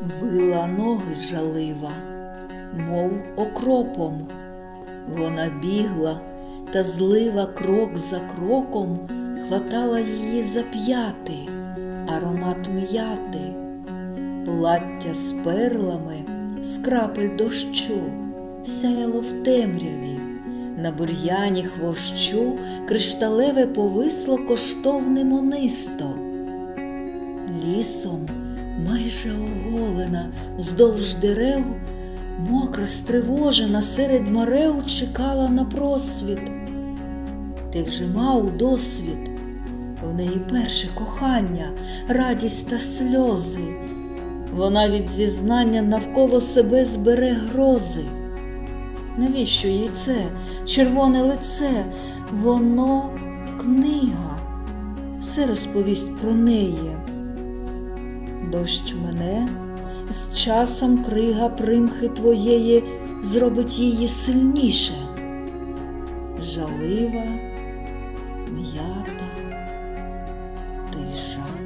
Била ноги жалива, мов окропом. Вона бігла, та злива крок за кроком хватала її за п'яти, аромат м'яти, плаття з перлами, з крапель дощу, сяяло в темряві, на бур'яні хвощу кришталеве повисло коштовне монисто. Лісом майже оголена вздовж дерев, мокра, стривожена серед марев чекала на просвіт. Ти вже мав досвід, в неї перше кохання, радість та сльози. Вона від зізнання навколо себе збере грози. Навіщо їй це червоне лице? Воно книга, все розповість про неї. Дощ мене, з часом крига примхи твоєї зробить її сильніше. Жалива, м'ята, тиша.